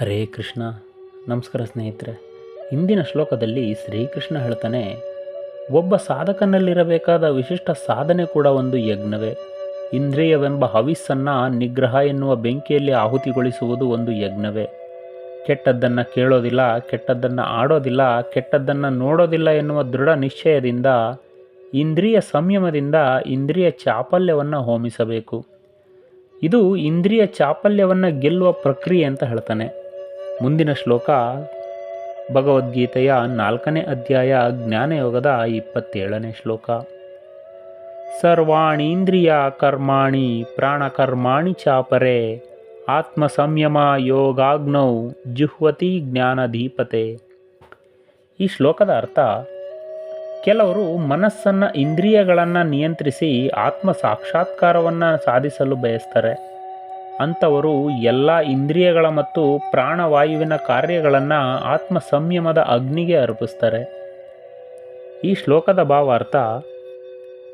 ಹರೇ ಕೃಷ್ಣ. ನಮಸ್ಕಾರ ಸ್ನೇಹಿತರೆ. ಇಂದಿನ ಶ್ಲೋಕದಲ್ಲಿ ಶ್ರೀಕೃಷ್ಣ ಹೇಳ್ತಾನೆ, ಒಬ್ಬ ಸಾಧಕನಲ್ಲಿರಬೇಕಾದ ವಿಶಿಷ್ಟ ಸಾಧನೆ ಕೂಡ ಒಂದು ಯಜ್ಞವೇ. ಇಂದ್ರಿಯವೆಂಬ ಹವಿಸ್ಸನ್ನು ನಿಗ್ರಹ ಎನ್ನುವ ಬೆಂಕಿಯಲ್ಲಿ ಆಹುತಿಗೊಳಿಸುವುದು ಒಂದು ಯಜ್ಞವೇ. ಕೆಟ್ಟದ್ದನ್ನು ಕೇಳೋದಿಲ್ಲ, ಕೆಟ್ಟದ್ದನ್ನು ಆಡೋದಿಲ್ಲ, ಕೆಟ್ಟದ್ದನ್ನು ನೋಡೋದಿಲ್ಲ ಎನ್ನುವ ದೃಢ ನಿಶ್ಚಯದಿಂದ, ಇಂದ್ರಿಯ ಸಂಯಮದಿಂದ ಇಂದ್ರಿಯ ಚಾಪಲ್ಯವನ್ನು ಹೋಮಿಸಬೇಕು. ಇದು ಇಂದ್ರಿಯ ಚಾಪಲ್ಯವನ್ನು ಗೆಲ್ಲುವ ಪ್ರಕ್ರಿಯೆ ಅಂತ ಹೇಳ್ತಾನೆ. ಮುಂದಿನ ಶ್ಲೋಕ ಭಗವದ್ಗೀತೆಯ ನಾಲ್ಕನೇ ಅಧ್ಯಾಯ ಜ್ಞಾನಯೋಗದ ಇಪ್ಪತ್ತೇಳನೇ ಶ್ಲೋಕ. ಸರ್ವಾಣೀಂದ್ರಿಯ ಕರ್ಮಾಣಿ ಪ್ರಾಣಕರ್ಮಾಣಿ ಚಾಪರೆ ಆತ್ಮ ಸಂಯಮ ಯೋಗಾಗ್ನೌ ಜುಹ್ವತಿ ಜ್ಞಾನಧೀಪತೆ. ಈ ಶ್ಲೋಕದ ಅರ್ಥ, ಕೆಲವರು ಮನಸ್ಸನ್ನು ಇಂದ್ರಿಯಗಳನ್ನು ನಿಯಂತ್ರಿಸಿ ಆತ್ಮ ಸಾಕ್ಷಾತ್ಕಾರವನ್ನು ಸಾಧಿಸಲು ಬಯಸ್ತಾರೆ. ಅಂಥವರು ಎಲ್ಲ ಇಂದ್ರಿಯಗಳ ಮತ್ತು ಪ್ರಾಣವಾಯುವಿನ ಕಾರ್ಯಗಳನ್ನು ಆತ್ಮ ಸಂಯಮದ ಅಗ್ನಿಗೆ ಅರ್ಪಿಸ್ತಾರೆ. ಈ ಶ್ಲೋಕದ ಭಾವಾರ್ಥ,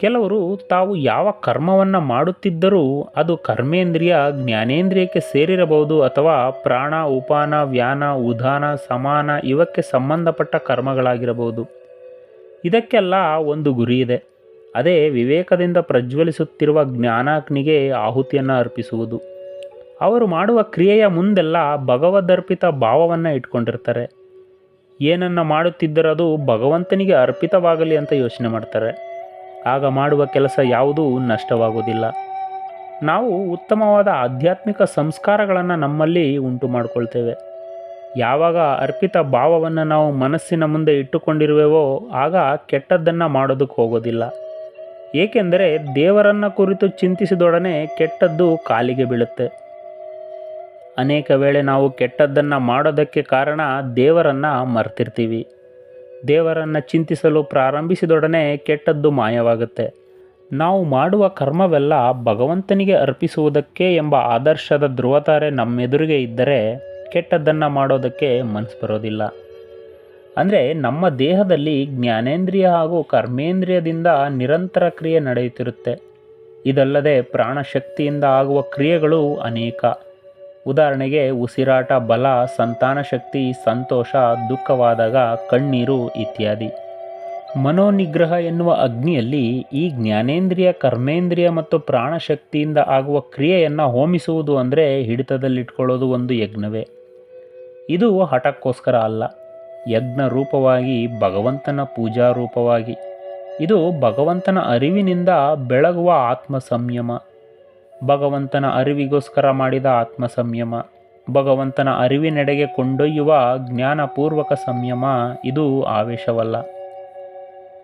ಕೆಲವರು ತಾವು ಯಾವ ಕರ್ಮವನ್ನು ಮಾಡುತ್ತಿದ್ದರೂ ಅದು ಕರ್ಮೇಂದ್ರಿಯ ಜ್ಞಾನೇಂದ್ರಿಯಕ್ಕೆ ಸೇರಿರಬಹುದು ಅಥವಾ ಪ್ರಾಣ, ಉಪಾನ, ವ್ಯಾನ, ಉದಾನ, ಸಮಾನ ಇವಕ್ಕೆ ಸಂಬಂಧಪಟ್ಟ ಕರ್ಮಗಳಾಗಿರಬಹುದು. ಇದಕ್ಕೆಲ್ಲ ಒಂದು ಗುರಿ ಇದೆ. ಅದೇ ವಿವೇಕದಿಂದ ಪ್ರಜ್ವಲಿಸುತ್ತಿರುವ ಜ್ಞಾನಾಗ್ನಿಗೆ ಆಹುತಿಯನ್ನು ಅರ್ಪಿಸುವುದು. ಅವರು ಮಾಡುವ ಕ್ರಿಯೆಯ ಮುಂದೆಲ್ಲ ಭಗವದರ್ಪಿತ ಭಾವವನ್ನು ಇಟ್ಕೊಂಡಿರ್ತಾರೆ. ಏನನ್ನು ಅದು ಭಗವಂತನಿಗೆ ಅರ್ಪಿತವಾಗಲಿ ಅಂತ ಯೋಚನೆ ಮಾಡ್ತಾರೆ. ಆಗ ಮಾಡುವ ಕೆಲಸ ಯಾವುದೂ ನಷ್ಟವಾಗುವುದಿಲ್ಲ. ನಾವು ಉತ್ತಮವಾದ ಆಧ್ಯಾತ್ಮಿಕ ಸಂಸ್ಕಾರಗಳನ್ನು ನಮ್ಮಲ್ಲಿ ಉಂಟು ಮಾಡಿಕೊಳ್ತೇವೆ. ಯಾವಾಗ ಅರ್ಪಿತ ಭಾವವನ್ನು ನಾವು ಮನಸ್ಸಿನ ಮುಂದೆ ಇಟ್ಟುಕೊಂಡಿರುವೆವೋ ಆಗ ಕೆಟ್ಟದ್ದನ್ನು ಮಾಡೋದಕ್ಕೆ ಹೋಗೋದಿಲ್ಲ. ಏಕೆಂದರೆ ದೇವರನ್ನು ಕುರಿತು ಚಿಂತಿಸಿದೊಡನೆ ಕೆಟ್ಟದ್ದು ಕಾಲಿಗೆ ಬೀಳುತ್ತೆ. ಅನೇಕ ವೇಳೆ ನಾವು ಕೆಟ್ಟದ್ದನ್ನು ಮಾಡೋದಕ್ಕೆ ಕಾರಣ ದೇವರನ್ನು ಮರ್ತಿರ್ತೀವಿ. ದೇವರನ್ನು ಚಿಂತಿಸಲು ಪ್ರಾರಂಭಿಸಿದೊಡನೆ ಕೆಟ್ಟದ್ದು ಮಾಯವಾಗುತ್ತೆ. ನಾವು ಮಾಡುವ ಕರ್ಮವೆಲ್ಲ ಭಗವಂತನಿಗೆ ಅರ್ಪಿಸುವುದಕ್ಕೆ ಎಂಬ ಆದರ್ಶದ ಧ್ರುವತಾರೆ ನಮ್ಮೆದುರಿಗೆ ಇದ್ದರೆ ಕೆಟ್ಟದ್ದನ್ನು ಮಾಡೋದಕ್ಕೆ ಮನಸ್ಸು ಬರೋದಿಲ್ಲ. ಅಂದರೆ ನಮ್ಮ ದೇಹದಲ್ಲಿ ಜ್ಞಾನೇಂದ್ರಿಯ ಹಾಗೂ ಕರ್ಮೇಂದ್ರಿಯದಿಂದ ನಿರಂತರ ಕ್ರಿಯೆ ನಡೆಯುತ್ತಿರುತ್ತೆ. ಇದಲ್ಲದೆ ಪ್ರಾಣಶಕ್ತಿಯಿಂದ ಆಗುವ ಕ್ರಿಯೆಗಳು ಅನೇಕ. ಉದಾಹರಣೆಗೆ ಉಸಿರಾಟ, ಬಲ, ಸಂತಾನ ಶಕ್ತಿ, ಸಂತೋಷ, ದುಃಖವಾದಾಗ ಕಣ್ಣೀರು ಇತ್ಯಾದಿ. ಮನೋನಿಗ್ರಹ ಎನ್ನುವ ಅಗ್ನಿಯಲ್ಲಿ ಈ ಜ್ಞಾನೇಂದ್ರಿಯ, ಕರ್ಮೇಂದ್ರಿಯ ಮತ್ತು ಪ್ರಾಣಶಕ್ತಿಯಿಂದ ಆಗುವ ಕ್ರಿಯೆಯನ್ನು ಹೋಮಿಸುವುದು ಅಂದರೆ ಹಿಡಿತದಲ್ಲಿಟ್ಕೊಳ್ಳೋದು ಒಂದು ಯಜ್ಞವೇ. ಇದು ಹಠಕ್ಕೋಸ್ಕರ ಅಲ್ಲ. ಯಜ್ಞ ರೂಪವಾಗಿ ಭಗವಂತನ ಪೂಜಾ ರೂಪವಾಗಿ ಇದು ಭಗವಂತನ ಅರಿವಿನಿಂದ ಬೆಳಗುವ ಆತ್ಮ ಸಂಯಮ ಭಗವಂತನ ಅರಿವಿಗೋಸ್ಕರ ಮಾಡಿದ ಆತ್ಮ ಸಂಯಮ ಭಗವಂತನ ಅರಿವಿನೆಡೆಗೆ ಕೊಂಡೊಯ್ಯುವ ಜ್ಞಾನಪೂರ್ವಕ ಸಂಯಮ ಇದು ಆವೇಶವಲ್ಲ.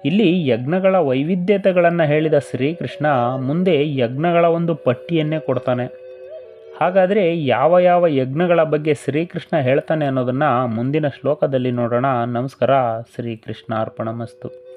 ಇಲ್ಲಿ ಯಜ್ಞಗಳ ವೈವಿಧ್ಯತೆಗಳನ್ನು ಹೇಳಿದ ಶ್ರೀಕೃಷ್ಣ ಮುಂದೆ ಯಜ್ಞಗಳ ಒಂದು ಪಟ್ಟಿಯನ್ನೇ ಕೊಡ್ತಾನೆ. ಹಾಗಾದರೆ ಯಾವ ಯಾವ ಯಜ್ಞಗಳ ಬಗ್ಗೆ ಶ್ರೀಕೃಷ್ಣ ಹೇಳ್ತಾನೆ ಅನ್ನೋದನ್ನು ಮುಂದಿನ ಶ್ಲೋಕದಲ್ಲಿ ನೋಡೋಣ. ನಮಸ್ಕಾರ ಶ್ರೀಕೃಷ್ಣ ಅರ್ಪಣಮಸ್ತು